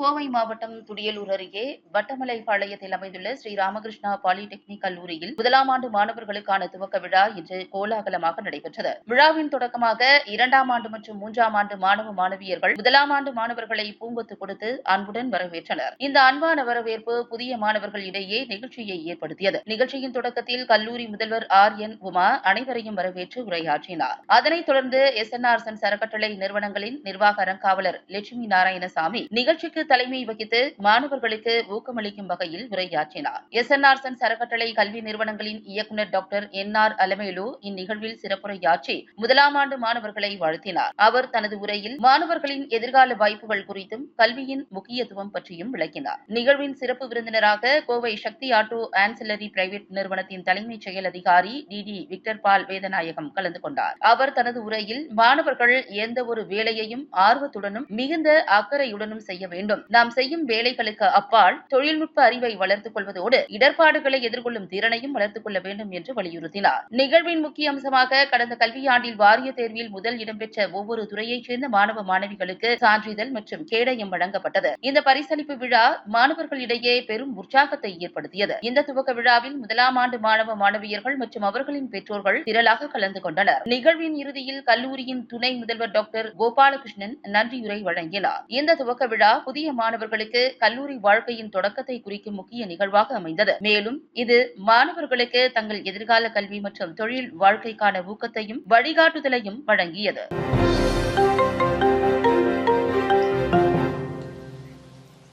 கோவை மாவட்டம் துடியலூர் அருகே வட்டமலைப்பாளையத்தில் அமைந்துள்ள ஸ்ரீ ராமகிருஷ்ணா பாலிடெக்னிக் கல்லூரியில் முதலாம் ஆண்டு மாணவர்களுக்கான துவக்க விழா இன்று கோலாகலமாக நடைபெற்றது. விழாவின் தொடக்கமாக இரண்டாம் ஆண்டு மற்றும் மூன்றாம் ஆண்டு மாணவ மாணவியர்கள் முதலாம் ஆண்டு மாணவர்களை பூங்கொத்து கொடுத்து அன்புடன் வரவேற்றனர். இந்த அன்பான வரவேற்பு புதிய மாணவர்கள் இடையே நிகழ்ச்சியை ஏற்படுத்தியது. நிகழ்ச்சியின் தொடக்கத்தில் கல்லூரி முதல்வர் ஆர். என். உமா அனைவரையும் வரவேற்று உரையாற்றினார். அதனைத் தொடர்ந்து எஸ். என். ஆர். சன். அறக்கட்டளை நிறுவனங்களின் நிர்வாக அறங்காவலர் லட்சுமி நாராயணசாமி நிகழ்ச்சிக்கு தலைமை வகித்து மாணவர்களுக்கு ஊக்கமளிக்கும் வகையில் உரையாற்றினார். எஸ் என் ஆர் சன்ஸ் அறக்கட்டளை கல்வி நிறுவனங்களின் இயக்குநர் டாக்டர் என் ஆர் அலமேலு இந்நிகழ்வில் சிறப்புரையாற்றி முதலாம் ஆண்டு மாணவர்களை வாழ்த்தினார். அவர் தனது உரையில் மாணவர்களின் எதிர்கால வாய்ப்புகள் குறித்தும் கல்வியின் முக்கியத்துவம் பற்றியும் விளக்கினார். நிகழ்வின் சிறப்பு விருந்தினராக Kovai Sakthi auto ancillary private நிறுவனத்தின் தலைமைச் செயல் அதிகாரி T T Victor Paul Vedanayagam கலந்து கொண்டார். அவர் தனது உரையில் மாணவர்கள் எந்த ஒரு வேலையையும் ஆர்வத்துடனும் மிகுந்த அக்கறையுடனும் செய்ய வேண்டும். மூலம் நாம் செய்யும் வேலைகளுக்கு அப்பால் தொழில்நுட்ப அறிவை வளர்த்துக் கொள்வதோடு இடர்பாடுகளை எதிர்கொள்ளும் திறனையும் வளர்த்துக் கொள்ள வேண்டும் என்று வலியுறுத்தினார். நிகழ்வின் முக்கிய அம்சமாக கடந்த கல்வியாண்டில் வாரிய தேர்வில் முதல் இடம்பெற்ற ஒவ்வொரு துறையைச் சேர்ந்த மாணவ மாணவிகளுக்கு சான்றிதழ் மற்றும் கேடயம் வழங்கப்பட்டது. இந்த பரிசளிப்பு விழா மாணவர்களிடையே பெரும் உற்சாகத்தை ஏற்படுத்தியது. இந்த துவக்க விழாவில் முதலாம் ஆண்டு மாணவ மாணவியர்கள் மற்றும் அவர்களின் பெற்றோர்கள் திரளாக கலந்து கொண்டனர். நிகழ்வின் இறுதியில் கல்லூரியின் துணை முதல்வர் டாக்டர் கோபாலகிருஷ்ணன் நன்றியுரை வழங்கினார். இந்த துவக்க விழா புதிய மாணவர்களுக்கு கல்லூரி வாழ்க்கையின் தொடக்கத்தை குறிக்கும் முக்கிய நிகழ்வாக அமைந்தது. மேலும் இது மாணவர்களுக்கு தங்கள் எதிர்கால கல்வி மற்றும் தொழில் வாழ்க்கைக்கான ஊக்கத்தையும் வழிகாட்டுதலையும் வழங்கியது.